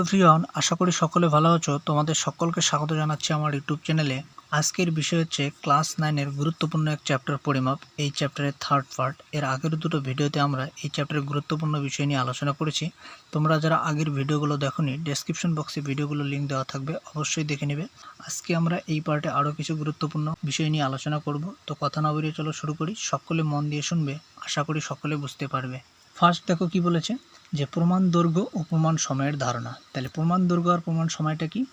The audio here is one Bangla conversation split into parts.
এভরিওয়ান, আশা করি সকলে ভালো আছো। তোমাদের সকলকে স্বাগত জানাচ্ছি আমার ইউটিউব চ্যানেলে। আজকের বিষয় হচ্ছে ক্লাস নাইনের গুরুত্বপূর্ণ এক চ্যাপ্টার পরিমাপ, এই চ্যাপ্টারের থার্ড পার্ট। এর আগের দুটো ভিডিওতে আমরা এই চ্যাপ্টারের গুরুত্বপূর্ণ বিষয় নিয়ে আলোচনা করেছি। তোমরা যারা আগের ভিডিওগুলো দেখোনি ডেসক্রিপশন বক্সে ভিডিওগুলো লিঙ্ক দেওয়া থাকবে, অবশ্যই দেখে নেবে। আজকে আমরা এই পার্টে আরও কিছু গুরুত্বপূর্ণ বিষয় নিয়ে আলোচনা করব। তো কথা না বেরিয়ে চলো শুরু করি। সকলে মন দিয়ে শুনবে, আশা করি সকলে বুঝতে পারবে। ফার্স্ট দেখো কি বলেছে যে প্রমাণ দৈর্ঘ্য ও প্রমাণ সময়ের ধারণা। তাহলে প্রমাণ দৈর্ঘ্য আর প্রমাণ সময়টা কি?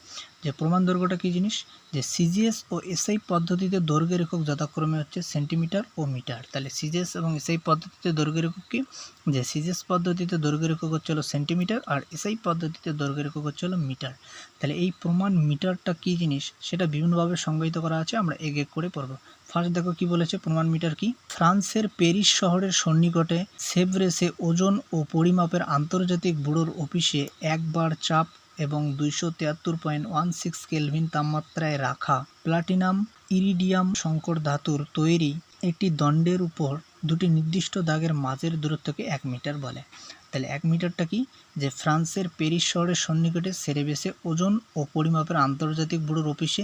যে প্রমাণ দৈর্ঘ্যটা কী জিনিস? যে সিজিএস ও এসআই পদ্ধতিতে দৈর্ঘ্যের একক যথাক্রমে হচ্ছে সেন্টিমিটার ও মিটার। তাহলে সিজিএস এবং এসআই পদ্ধতিতে দৈর্ঘ্যের একক কি? যে সিজিএস পদ্ধতিতে দৈর্ঘ্যের একক হচ্ছে হলো সেন্টিমিটার আর এসআই পদ্ধতিতে দৈর্ঘ্যের একক হচ্ছে হলো মিটার। তাহলে এই প্রমাণ মিটারটা কী জিনিস? সেটা বিভিন্নভাবে সংজ্ঞায়িত করা আছে, আমরা এক এক করে পড়ব। ফার্স্ট দেখো কি বলেছে, প্রমাণ মিটার কি? ফ্রান্সের প্যারিস শহরের সন্নিকটে সেভরেসে ওজন ও পরিমাপের আন্তর্জাতিক ব্যুরোর অফিসে একবার চাপ এবং দুইশো তিয়াত্তর পয়েন্ট ওয়ান সিক্স কেলভিন তাপমাত্রায় রাখা প্লাটিনাম ইরিডিয়াম সংকর ধাতুর তৈরি একটি দণ্ডের উপর দুটি নির্দিষ্ট দাগের মাঝের দূরত্বকে এক মিটার বলে। তাহলে এক মিটারটা কি? যে ফ্রান্সের প্যারিস শহরের সন্নিকটে সেরেবেসে ওজন ও পরিমাপের আন্তর্জাতিক ব্যুরোর অফিসে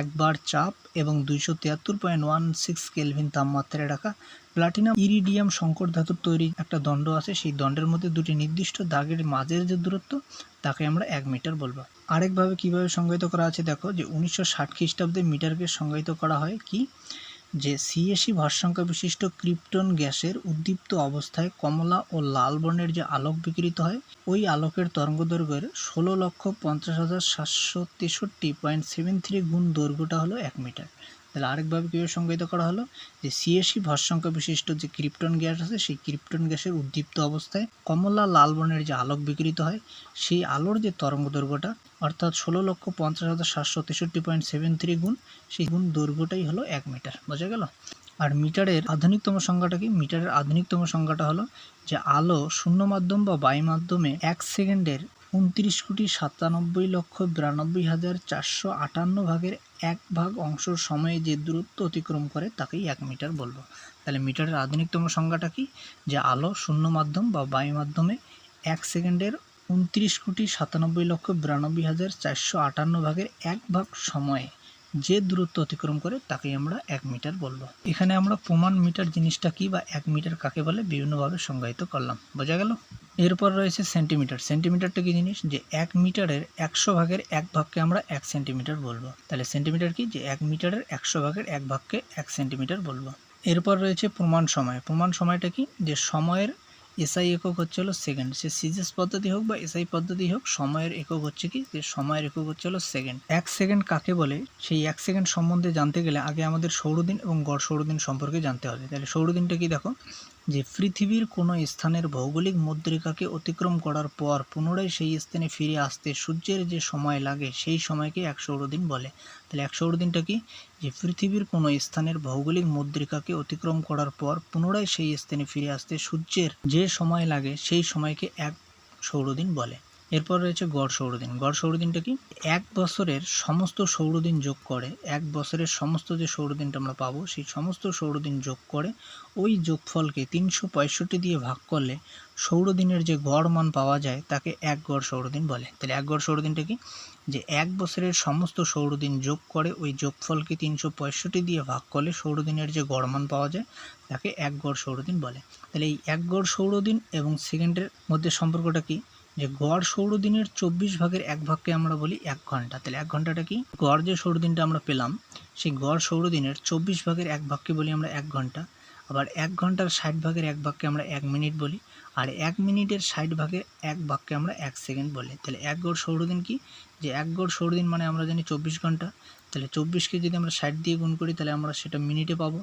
একবার চাপ এবং দুইশো তিয়াত্তর পয়েন্ট ওয়ান সিক্স কেলভিন তাপমাত্রায় রাখা প্লাটিনাম ইরিডিয়াম সংকর ধাতুর তৈরি একটা দণ্ড আছে। সেই দণ্ডের মধ্যে দুটি নির্দিষ্ট দাগের মাঝের যে দূরত্ব, তাকে আমরা এক মিটার বলব। আরেকভাবে কীভাবে সংজ্ঞায়িত করা আছে দেখো, যে উনিশশো ষাট খ্রিস্টাব্দে মিটারকে সংজ্ঞায়িত করা হয় কি? যে সিএসি ভারসংখ্য বিশিষ্ট ক্রিপ্টন গ্যাসের উদ্দীপ্ত অবস্থায় কমলা ও লাল বর্ণের যে আলোক বিকৃত হয়, ওই আলোকের তরঙ্গদৈর্ঘ্যের ষোলো লক্ষ পঞ্চাশ হাজার সাতশো তেষট্টি পয়েন্ট সেভেন থ্রি গুণ দৈর্ঘ্যটা হলো এক মিটার। তাহলে আরেকভাবে কীভাবে সংজ্ঞায়িত করা হলো? যে সিএসি ভারসংখ্যা বিশিষ্ট যে ক্রিপ্টন গ্যাস আছে, সেই ক্রিপ্টন গ্যাসের উদ্দীপ্ত অবস্থায় কমলা লাল বর্ণের যে আলোক বিকৃত হয়, সেই আলোর যে তরঙ্গ দৈর্ঘ্যটা, অর্থাৎ ষোলো লক্ষ পঞ্চাশ হাজার সাতশো তেষট্টি পয়েন্ট সেভেন থ্রি গুণ, সেই গুণ দৈর্ঘ্যটাই হলো এক মিটার। বোঝা গেল? আর মিটারের আধুনিকতম সংখ্যাটা কি? মিটারের আধুনিকতম সংখ্যাটা হলো যে আলো শূন্য মাধ্যম বা বায়ু মাধ্যমে এক সেকেন্ডের উনত্রিশ কোটি সাতানব্বই লক্ষ বিরানব্বই হাজার চারশো আটান্ন ভাগের এক ভাগ অংশ সময়ে যে দূরত্ব অতিক্রম করে, তাকেই এক মিটার বলব। তাহলে মিটারের আধুনিকতম সংজ্ঞাটা কি? যে আলো শূন্য মাধ্যম বা বায়ু মাধ্যমে এক সেকেন্ডের উনত্রিশ কোটি সাতানব্বই লক্ষ বিরানব্বই হাজার চারশো আটান্ন ভাগের এক ভাগ সময়ে যে দূরত্ব অতিক্রম করে তাকেই আমরা এক মিটার বলব। এখানে আমরা প্রমাণ মিটার জিনিসটা কি বা এক মিটার কাকে বলে বিভিন্নভাবে সংজ্ঞায়িত করলাম। বোঝা গেল? এরপর রয়েছে সেন্টিমিটার। সেন্টিমিটারটা কি জিনিস? যে এক মিটারের একশো ভাগের এক ভাগকে আমরা এক সেন্টিমিটার বলব। তাহলে সেন্টিমিটার কি? যে এক মিটারের একশো ভাগের এক ভাগকে এক সেন্টিমিটার বলব। এরপর রয়েছে প্রমাণ সময়। প্রমাণ সময়টা কি? যে সময়ের এসআই একক হচ্ছে হলো সেকেন্ড সে সিজিএস পদ্ধতি হোক বা এসআই পদ্ধতি হোক, সময়ের একক হচ্ছে কি? যে সময়ের একক হচ্ছে হলো সেকেন্ড এক সেকেন্ড কাকে বলে? সেই এক সেকেন্ড সম্বন্ধে জানতে গেলে আগে আমাদের সৌরদিন এবং গড় সৌরদিন সম্পর্কে জানতে হবে। তাহলে সৌরদিনটা কি দেখো? যে পৃথিবীর কোনো স্থানের ভৌগোলিক মুদ্রিকাকে অতিক্রম করার পর পুনরায় সেই স্থানে ফিরে আসতে সূর্যের যে সময় লাগে, সেই সময়কে এক দিন বলে। তাহলে এক সৌরদিনটা কি? যে পৃথিবীর কোনো স্থানের ভৌগোলিক মুদ্রিকাকে অতিক্রম করার পর পুনরায় সেই স্থানে ফিরে আসতে সূর্যের যে সময় লাগে, সেই সময়কে এক সৌরদিন বলে। এরপর রয়েছে গড় সৌরদিন। গড় সৌরদিনটা কি? এক বছরের সমস্ত সৌরদিন যোগ করে, এক বছরের সমস্ত যে সৌরদিনটা আমরা পাবো, সেই সমস্ত সৌরদিন যোগ করে, ওই যোগফলকে তিনশো পঁয়ষট্টি দিয়ে ভাগ করলে সৌরদিনের যে গড় মান পাওয়া যায়, তাকে এক গড় সৌরদিন বলে। তাহলে এক গড় সৌরদিনটা কি? যে এক বছরের সমস্ত সৌরদিন যোগ করে, ওই যোগফলকে তিনশো পঁয়ষট্টি দিয়ে ভাগ করলে সৌরদিনের যে গড় মান পাওয়া যায়, তাকে এক গড় সৌরদিন বলে। তাহলে এই এক গড় সৌরদিন এবং সেকেন্ডের মধ্যে সম্পর্কটা কি? যে গড় সৌরদিনের চব্বিশ ভাগের এক ভাগকে আমরা বলি এক ঘণ্টা। তাহলে এক ঘন্টাটা কি? গড় যে সৌরদিনটা আমরা পেলাম, সেই গড় সৌরদিনের চব্বিশ ভাগের এক ভাগকে বলি আমরা এক ঘণ্টা। আবার এক ঘণ্টার ষাট ভাগের এক ভাগকে আমরা এক মিনিট বলি, আর এক মিনিটের ষাট ভাগের এক ভাগকে আমরা এক সেকেন্ড বলি। তাহলে এক গড় সৌরদিন কি? যে এক গড় সৌরদিন মানে আমরা জানি চব্বিশ ঘণ্টা। তাহলে চব্বিশকে যদি আমরা ষাট দিয়ে গুণ করি, তাহলে আমরা সেটা মিনিটে পাবো।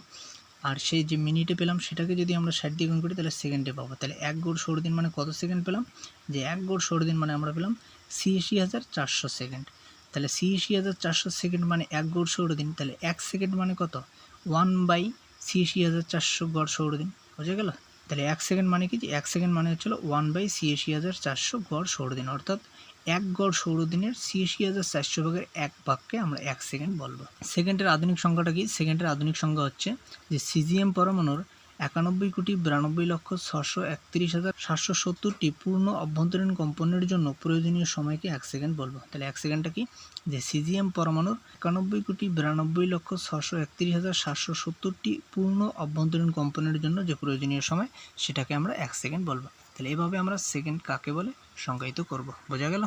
আর সেই যে মিনিটে পেলাম সেটাকে যদি আমরা ষাট দিয়ে গুণ করি, তাহলে সেকেন্ডে পাবো। তাহলে এক গড় ষোলো দিন মানে কত সেকেন্ড পেলাম? যে এক গড় ষোলো দিন মানে আমরা পেলাম ছিয়াশি হাজার চারশো সেকেন্ড তাহলে ছিয়াশি হাজার চারশো সেকেন্ড মানে এক গড় ষোলো দিন, তাহলে এক সেকেন্ড মানে কত? ওয়ান বাই ছিয়াশি হাজার চারশো গড় ষোলো দিন। বোঝা গেল? তাহলে এক সেকেন্ড মানে কি? যে এক সেকেন্ড মানে হচ্ছিল ওয়ান বাই ছিয়াশি হাজার চারশো গড় ষোলো দিন। অর্থাৎ এক গড় সৌরদিনের ছিয়াশি হাজার চারশো ভাগের এক ভাগকে আমরা এক সেকেন্ড বলব। সেকেন্ডের আধুনিক সংখ্যাটা কি? সেকেন্ডের আধুনিক সংখ্যা হচ্ছে যে সিজিএম পরমাণুর একানব্বই কোটি বিরানব্বই লক্ষ ছশো একত্রিশ হাজার সাতশো সত্তরটি পূর্ণ অভ্যন্তরীণ কম্পনের জন্য প্রয়োজনীয় সময়কে এক সেকেন্ড বলব। তাহলে এক সেকেন্ডটা কি? যে সিজিএম পরমাণুর একানব্বই কোটি বিরানব্বই লক্ষ ছশো একত্রিশ হাজার সাতশো সত্তরটি পূর্ণ অভ্যন্তরীণ কম্পনের জন্য যে প্রয়োজনীয় সময়, সেটাকে আমরা এক সেকেন্ড বলব। তাহলে এইভাবে আমরা সেকেন্ড কাকে বলে সংজ্ঞায়িত করব। বোঝা গেল?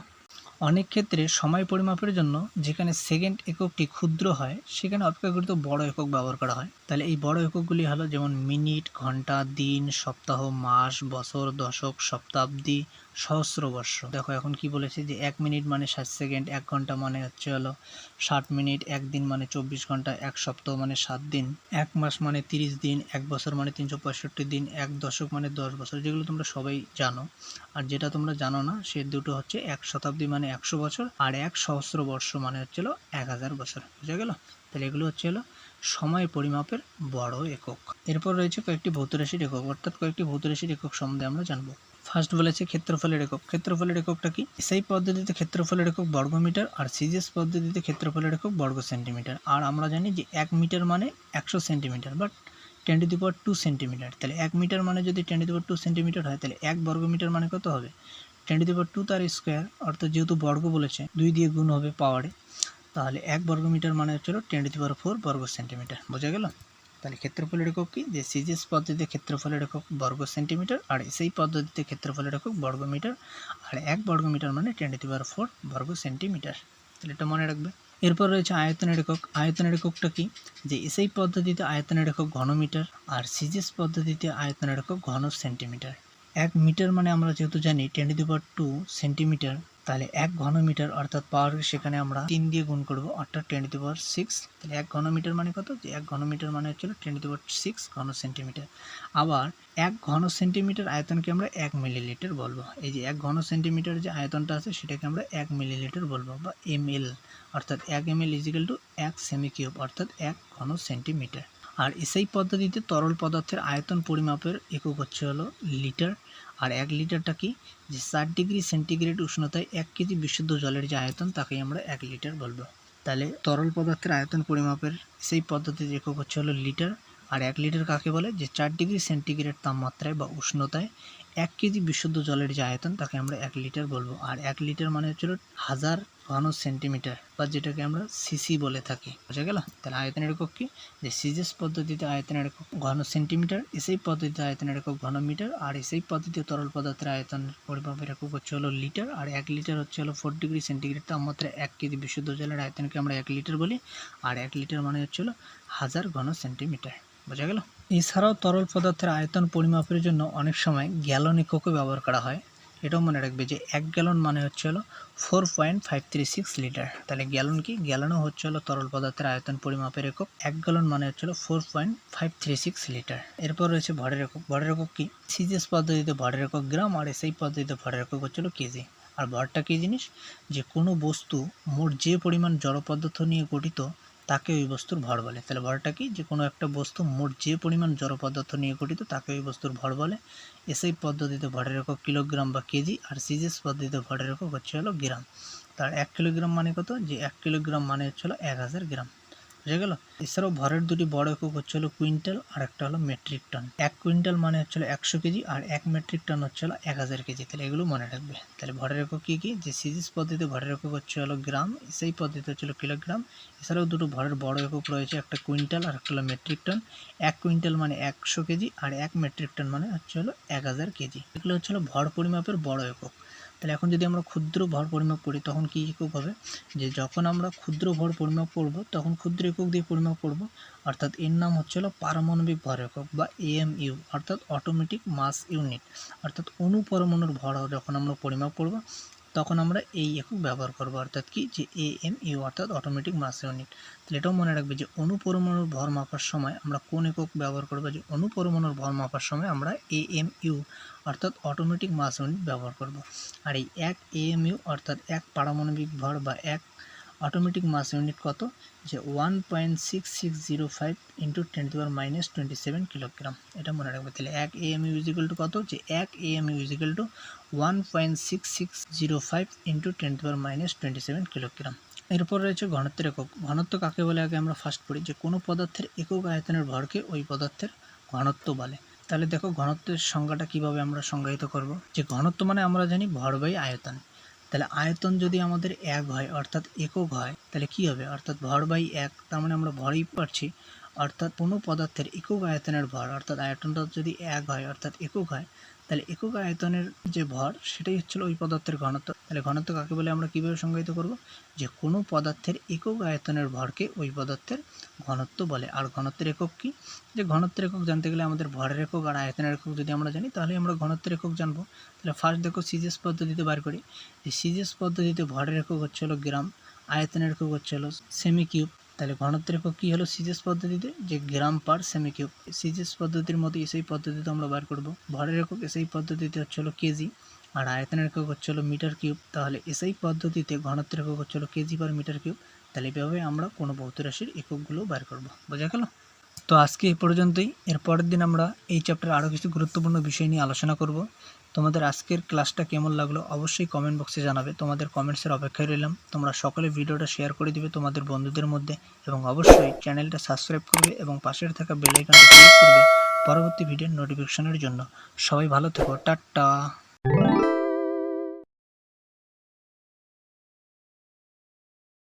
অনেক ক্ষেত্রে সময় পরিমাপের জন্য যেখানে সেকেন্ড এককটি ক্ষুদ্র হয়, সেখানে অপেক্ষাকৃত বড় একক ব্যবহার করা হয়। তাহলে এই বড় এককগুলি হলো যেমন মিনিট, ঘণ্টা, দিন, সপ্তাহ, মাস, বছর, দশক শতাব্দী সহস্র বর্ষ। দেখো এখন কি বলেছে যে এক মিনিট মানে ষাট সেকেন্ড এক ঘণ্টা মানে হচ্ছে হলো ষাট মিনিট, এক দিন মানে চব্বিশ ঘণ্টা, এক সপ্তাহ মানে সাত দিন, এক মাস মানে তিরিশ দিন, এক বছর মানে তিনশো পঁয়ষট্টি দিন, এক দশক মানে দশ বছর, যেগুলো তোমরা সবাই জানো। আর যেটা তোমরা জানো না, সে দুটো হচ্ছে এক শতাব্দী মানে একশো বছর আর এক সহস্র বর্ষ মানে হচ্ছে হলো এক হাজার বছর, বুঝা গেল? তাহলে এগুলো হচ্ছে হলো সময় পরিমাপের বড় একক। এরপর রয়েছে কয়েকটি ভৌতরাশির একক অর্থাৎ কয়েকটি ভৌতরাশির একক সম্বন্ধে আমরা জানব। ফার্স্ট বলেছে ক্ষেত্রফলের একক। ক্ষেত্রফলের এককটা কি? সেই পদ্ধতিতে ক্ষেত্রফলের একক বর্গমিটার আর সিজিএস পদ্ধতিতে ক্ষেত্রফলের একক বর্গ সেন্টিমিটার। আর আমরা জানি যে এক মিটার মানে একশো centimetre but ten to the power two centimetre তাহলে এক মিটার মানে যদি ten to the power two centimetre হয়, তাহলে এক বর্গ মিটার মানে কত হবে? Ten to the power two তার স্কোয়ার অর্থাৎ যেহেতু বর্গ বলেছে, দুই দিয়ে গুণ হবে পাওয়ারে তাহলে এক বর্গ মিটার মানে হচ্ছিল ten to the power four বর্গ সেন্টিমিটার বোঝা গেল? তাহলে ক্ষেত্রফলের একক কি? যে সিজিএস পদ্ধতিতে ক্ষেত্রফলের একক বর্গ সেন্টিমিটার আর সেই পদ্ধতিতে ক্ষেত্রফলের একক বর্গ মিটার আর এক বর্গ মিটার মানে ten to the power four বর্গ সেন্টিমিটার তাহলে এটা মনে রাখবে। এরপর রয়েছে আয়তনের একক। আয়তনের এককটা কি? যে এসআই পদ্ধতিতে আয়তনের একক ঘনমিটার, আর সিজিএস পদ্ধতিতে আয়তনের একক ঘন সেন্টিমিটার এক মিটার মানে আমরা যেহেতু জানি ten to the power two centimetre তাহলে এক ঘনমিটার অর্থাৎ পাওয়ার সেখানে আমরা তিন দিয়ে গুণ করব, অর্থাৎ ten to the power six তাহলে এক ঘনমিটার মানে কত? যে এক ঘনমিটার মানে হচ্ছিল ten to the power six ঘন সেন্টিমিটার আবার এক ঘন সেন্টিমিটার আয়তনকে আমরা এক মিলিলিটার বলব। এই যে এক ঘন সেন্টিমিটার যে আয়তনটা আছে, সেটাকে আমরা এক মিলিলিটার বলব, বা এম এল অর্থাৎ এক M L is equal to এক সেমি কিউব অর্থাৎ এক ঘন সেন্টিমিটার আর এসআই পদ্ধতিতে তরল পদার্থের আয়তন পরিমাপের একক হচ্ছে হলো লিটার। আর এক লিটারটা কি? যে ষাট ডিগ্রি সেন্টিগ্রেড উষ্ণতায় এক কেজি বিশুদ্ধ জলের যে আয়তন, তাকেই আমরা এক লিটার বলব। তাহলে তরল পদার্থের আয়তন পরিমাপের সেই পদ্ধতির একক হচ্ছে হলো লিটার। আর এক লিটার কাকে বলে? যে চার ডিগ্রি সেন্টিগ্রেড তাপমাত্রায় বা উষ্ণতায় এক কেজি বিশুদ্ধ জলের যে আয়তন, তাকে আমরা এক লিটার বলব। আর এক লিটার মানে হচ্ছিল হাজার ঘন সেন্টিমিটার বা যেটাকে আমরা সিসি বলে থাকি। বোঝা গেল? তাহলে আয়তনের একক কি? যে সিজিএস পদ্ধতিতে আয়তনের একক ঘন সেন্টিমিটার এসই পদ্ধতিতে আয়তনের একক ঘন মিটার, আর এসই পদ্ধতিতে তরল পদার্থের আয়তন পরিমাপের একক হচ্ছে হলো লিটার, আর এক লিটার হচ্ছে হলো ফোর ডিগ্রি সেন্টিগ্রেড। তাপমাত্রা এক কেজি বিশুদ্ধ জলের আয়তনকে আমরা এক লিটার বলি, আর এক লিটার মানে হচ্ছে হলো হাজার ঘন সেন্টিমিটার। বোঝা গেল? এছাড়াও তরল পদার্থের আয়তন পরিমাপের জন্য অনেক সময় গ্যালন এককও ব্যবহার করা হয়। এটাও মনে রাখবে যে এক গ্যালন মানে হচ্ছে হলো four point five three six litre তাহলে গ্যালন কি? গ্যালনও হচ্ছে হলো তরল পদার্থের আয়তন পরিমাপের একক। এক গ্যালন মানে হচ্ছে হলো four point five three six litre এরপর রয়েছে ভরের একক। ভরের একক কি? সিজিএস পদ্ধতিতে ভরের একক গ্রাম আর এসআই পদ্ধতিতে ভরের একক হচ্ছে হলো কেজি। আর ভরটা কী জিনিস? যে কোনো বস্তু মোট যে পরিমাণ জড় পদার্থ নিয়ে গঠিত তাকে ওই বস্তুর ভর বলে। তাহলে ভরটা কি? যে কোনো একটা বস্তু মোট যে পরিমাণ জড় পদার্থ নিয়ে গঠিত, তাকে ওই বস্তুর ভর বলে। এসআই পদ্ধতিতে ভরের একক কিলোগ্রাম বা কেজি আর সিজিএস পদ্ধতিতে ভরের একক হচ্ছে হলো গ্রাম। তার এক কিলোগ্রাম মানে কত? যে এক কিলোগ্রাম মানে হচ্ছে হলো এক হাজার গ্রাম। বুঝে গেল। এছাড়াও ভরের দুটি বড় একক হচ্ছে হলো কুইন্টাল আর একটা হলো মেট্রিক টন। এক কুইন্টাল মানে হচ্ছে একশো কেজি আর এক মেট্রিক টন হচ্ছে হলো এক হাজার কেজি। তাহলে এগুলো মনে রাখবে। তাহলে ভরের একক কী কী? যে সিজিস পদ্ধতিতে ভরের একক হচ্ছে হলো গ্রাম, সেই পদ্ধতি হচ্ছে হলো কিলোগ্রাম। এছাড়াও দুটো ভরের বড় একক রয়েছে, একটা কুইন্টাল আর একটা হলো মেট্রিক টন। এক কুইন্টাল মানে একশো কেজি আর এক মেট্রিক টন মানে হচ্ছে হলো এক হাজার কেজি। এগুলো হচ্ছে হলো ভর পরিমাপের বড় একক। তাহলে এখন যদি আমরা ক্ষুদ্র ভর পরিমাপ করি, তখন কি একক হবে? যে যখন আমরা ক্ষুদ্র ভর পরিমাপ করব, তখন ক্ষুদ্র একক দিয়ে পরিমাপ করব, অর্থাৎ এর নাম হচ্ছে হলো পারমাণবিক ভর একক বা এএমইউ অর্থাৎ অটোমেটিক মাস ইউনিট অর্থাৎ অনুপরমাণুর ভর যখন আমরা পরিমাপ করব তখন আমরা এই একক ব্যবহার করব, অর্থাৎ কি? যে এ এম ইউ অর্থাৎ অটোমেটিক মাস ইউনিট তাহলে এটাও মনে রাখবে যে অনুপরমাণুর ভর মাপার সময় আমরা কোন একক ব্যবহার করব? যে অনুপরমাণুর ভর মাপার সময় আমরা এ এম ইউ অর্থাৎ অটোমেটিক মাস ইউনিট ব্যবহার করব। আর এই এক এ এম ইউ অর্থাৎ এক পারমাণবিক ভর বা এক অটোমেটিক মাস ইউনিট কত? যে one point six six zero five into ten to power minus twenty seven kilogram এটা মনে রাখবে তাহলে এক এ এম ইউজিক্যাল টু কত? যে এক A M U equal to one point six six zero five into ten to power minus twenty seven kilogram এরপর রয়েছে ঘনত্বের একক। ঘনত্ব কাকে বলে? আগে আমরা ফার্স্ট পড়ি। যে কোনো পদার্থের একক আয়তনের ভরকে ওই পদার্থের ঘনত্ব বলে। তাহলে দেখো ঘনত্বের সংজ্ঞাটা কীভাবে আমরা সংজ্ঞায়িত করব? যে ঘনত্ব মানে আমরা জানি ভর বাই আয়তন। তাহলে আয়তন যদি আমাদের এক হয়, অর্থাৎ একক হয়, তাহলে কি হবে? অর্থাৎ ভর বাই এক, তার মানে আমরা ভরই পারছি। অর্থাৎ কোনো পদার্থের একক আয়তনের ভর, অর্থাৎ আয়তনটা যদি এক হয়, অর্থাৎ একক হয় তাহলে একক আয়তনের যে ভর, সেটাই হচ্ছিল ওই পদার্থের ঘনত্ব। তাহলে ঘনত্ব কাকে বলে আমরা কীভাবে সংজ্ঞায়িত করব? যে কোনো পদার্থের একক আয়তনের ভরকে ওই পদার্থের ঘনত্ব বলে। আর ঘনত্বের একক কি? যে ঘনত্বের একক জানতে গেলে আমাদের ভরের একক আর আয়তনের একক যদি আমরা জানি, তাহলে আমরা ঘনত্বের একক জানব। তাহলে ফার্স্ট দেখো সিজিএস পদ্ধতিতে বার করি। যে সিজিএস পদ্ধতিতে ভরের একক হচ্ছে হলো গ্রাম, আয়তনের একক হচ্ছে হলো সেমি কিউব তাহলে ঘনত্বের একক কী হলো সিজেস পদ্ধতিতে? যে গ্রাম পার সেমি কিউব। সিজেস পদ্ধতির মতো এসেই পদ্ধতিতে আমরা বার করব। ভরের একক এসেই পদ্ধতিতে হচ্ছে হলো কেজি, আর আয়তনের একক হচ্ছে হলো মিটার কিউব। তাহলে এসেই পদ্ধতিতে ঘনত্বের একক হচ্ছে হলো কেজি পার মিটার কিউব। তাহলে এভাবে আমরা কোনো ভৌত রাশির এককগুলো বার করব। বোঝা গেল? তো আজকে এই পর্যন্তই। এর পরের দিন আমরা এই চ্যাপ্টার আরও কিছু গুরুত্বপূর্ণ বিষয় নিয়ে আলোচনা করব। তোমাদের আজকের ক্লাসটা কেমন লাগল অবশ্যই কমেন্ট বক্সে জানাবে। তোমাদের কমেন্টসের অপেক্ষায় রইলাম। তোমরা সকলে ভিডিওটা শেয়ার করে দিবে তোমাদের বন্ধুদের মধ্যে এবং অবশ্যই চ্যানেলটা সাবস্ক্রাইব করবে এবং পাশের থাকা বেল আইকনটা ক্লিক করবে পরবর্তী ভিডিওর নোটিফিকেশনের জন্য। সবাই ভালো থেকো। টাটা।